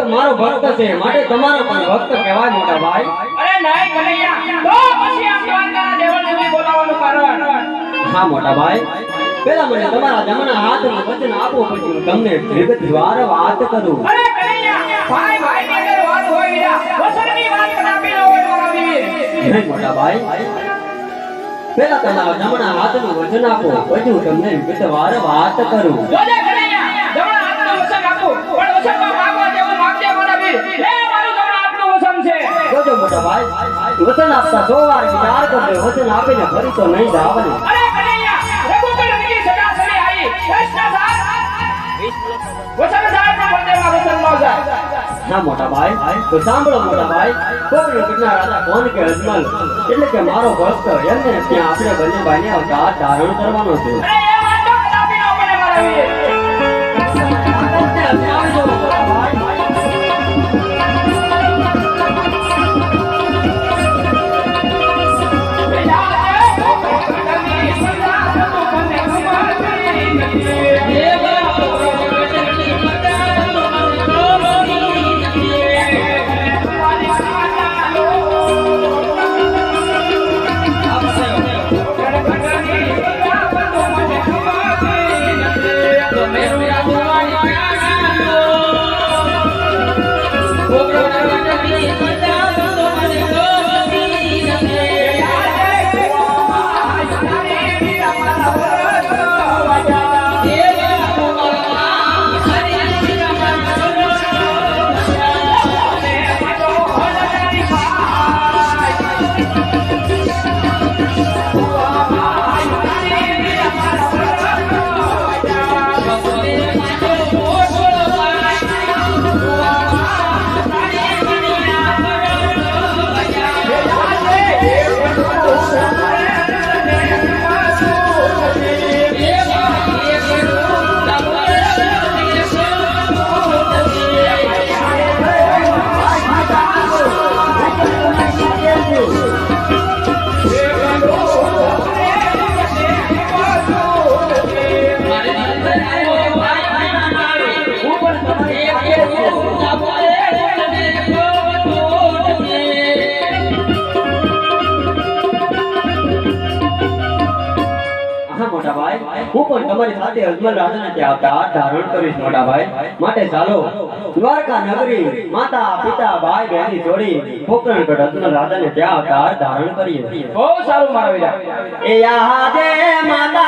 તો મારો ભક્ત છે માટે તમારો પણ ભક્ત કહેવાય મોટા ભાઈ. અરે નાઈ કનૈયા તો પછી આ દ્વારકાના દેવળ સુધી બોલાવવાનું કારણ. હા મોટા ભાઈ. પેલા મને તમારા જમણા હાથમાં વચન આપો પછી તમને વિગતવાર વાત કરું. અરે કનૈયા ભાઈ ભાઈ ની અંદર વાત હોય વીરા વસરની વાત કરા પેલો હોય મારા વીર મોટા ભાઈ. પેલા તમારા જમણા હાથમાં વચન આપો પછી હું તમને વિગતવાર વાત કરું. જોજે કનૈયા જમણા હાથનું વસન આપું પણ વસનમાં માંગવા જેવું માંગજે મારા વીર લે મારું જમણા હાથનું વસન છે ભાઈ વચન આપતા સો વાર વિચાર કરજો વચન આપીને ફરી તો નહીં જવાનું ના મોટા ભાઈ તો સાંભળો મોટા ભાઈ કોકનો કેટલા રાજા કોણ કે અજમલ એટલે કે મારો ભક્ત એમને ત્યાં આપણે બંને ભાઈને અવતાર ધારણ કરવાનો છે. તમારી સાથે અજમલ રાજાના ત્યાં અવતાર ધારણ કરીશ મોટા ભાઈ. માટે ચાલો દ્વારકા નગરી માતા પિતા ભાઈ બહેની જોડી પોકરણગઢ અજમલ રાજાને ત્યાં અવતાર ધારણ કરીએ. બહુ સારું મારા એ યાદે માતા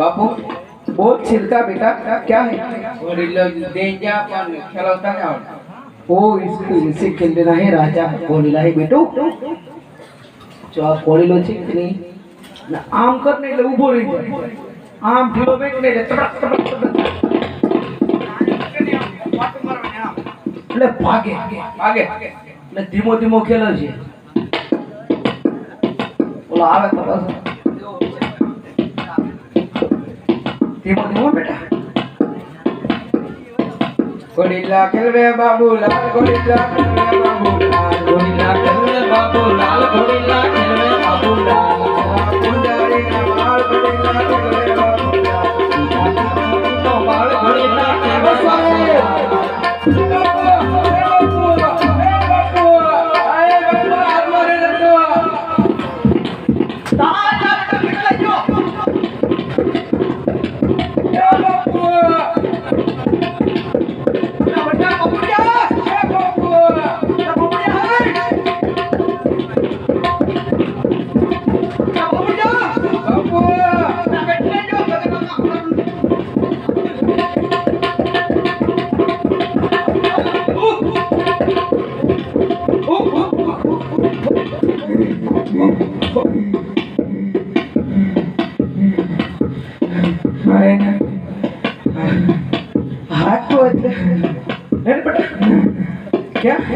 बापू बहुत छिलका बेटा क्या है डेंजा पण खेळवता नाही आवडत ओ इसको इनसे खेलते नाही राजा कोणीला हे બેટો જો આ કોળીલો છે કે નહીં ને આમ કર ને એટલે ઊભો રહી જાય આમ ઢીલો બેક ને એટલે તબક તબક તબક એટલે ભાગે ભાગે એટલે ધીમો ધીમો ખેલે છે ઓલો આવે તો ગોરીલા ખેલવે બાબુલાલ, ગોરીલા ખેલવે બાબુલાલ, ગોરીલા ખેલવે બાબુલાલ, ગોરીલા ખેલવે બાબુલાલ. કુંડારીના વાળ ગોરીલા ખેલવે બાબુલાલ. તો વાળ ગોરીલા ખેલવે બાબુલાલ.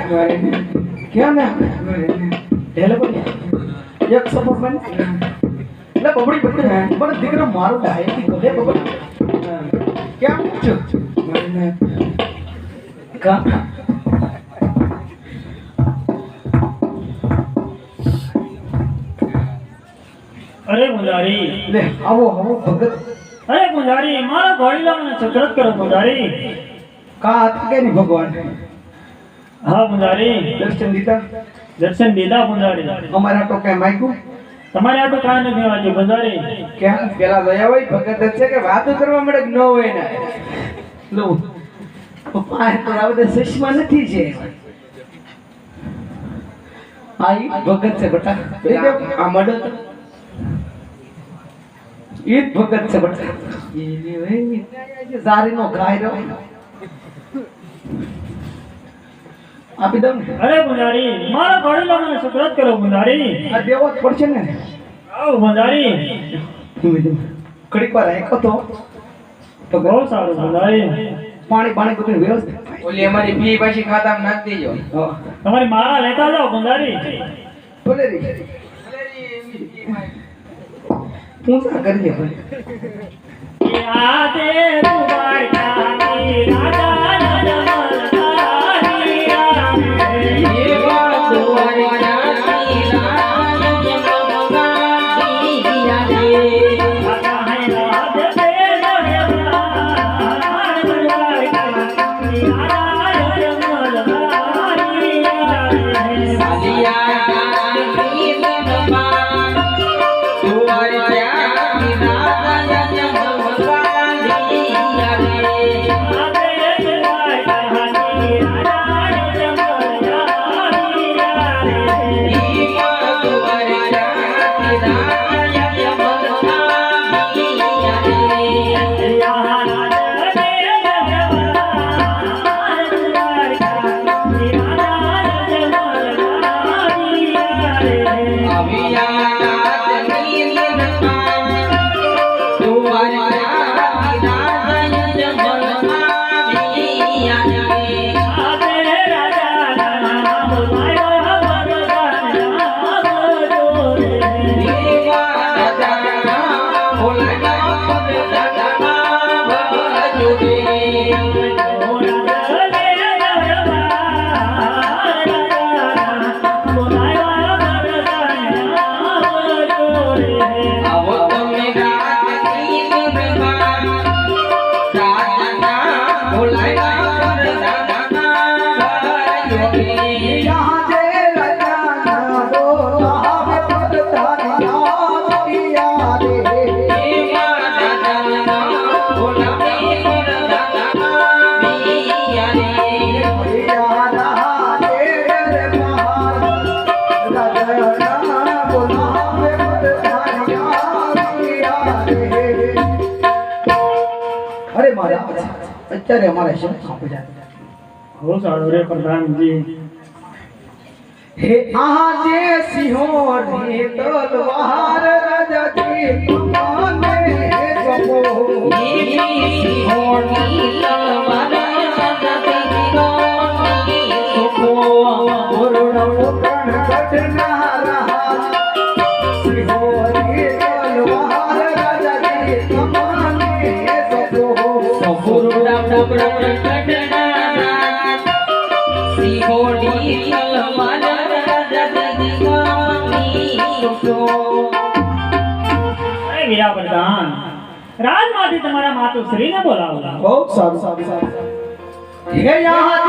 ક્યાં ક્યાં ને હેલે પણ એક સપોર્ટ મને એટલે બબડી બબડી પણ દીકરો મારો ડાયથી ગલે બબડી ક્યાં પૂછ્યું કા અરે મુંજારી લે આવો આવો ભગત અરે મુંજારી મારા ઘોડીલા મને સક્રત કરો મુંજારી કા હતા કે નહીં ભગવાન હા પુંજારી દર્શન દીધા? દર્શન દીધા પુંજારી અમારા તો કઈ માગ્યું? તમારે આટલું કાંઈ નથી વાંચ્યું પુંજારી ક્યાં પેલા દયા હોય ભગત છે કે વાતો કરવા મળે ન હોય ને લો પપ્પા તો આ બધા ચશ્મા નથી છે. આઈ ભગત છે બટા. આ મડો એ ભગત છે બેટા. એની હોય ને, ગાયરો આપી દઉં અરે મુંજારી મારા ઘોડીલા મને સક્રત કરો મુંજારી આ દેવો જ પડશે ને. આવ મુંજારી ધીમે પર ઘડીક તો. તો બહુ સારું મુંજારી પાણી પાણી બધું વ્યવસ્થિત ઓલી અમારી ફી પાછી ખાતામાં નાખી દેજો. તમારી મારા લેતા જાઓ મુંજારી તું રી. પૂજા દે ભાઈ યાદે તુમારી કાની રાજા અત્યારે અમારે શું સાંભળ્યા સારું રે પ્રધાનજી હે સિંહો રે તલવાર રાજાજી તમને જમો પૂર્ણ રાજમાંથી તમારા માતુશ્રીને બોલાવો. બહુ સારું સારું સારું. યહાં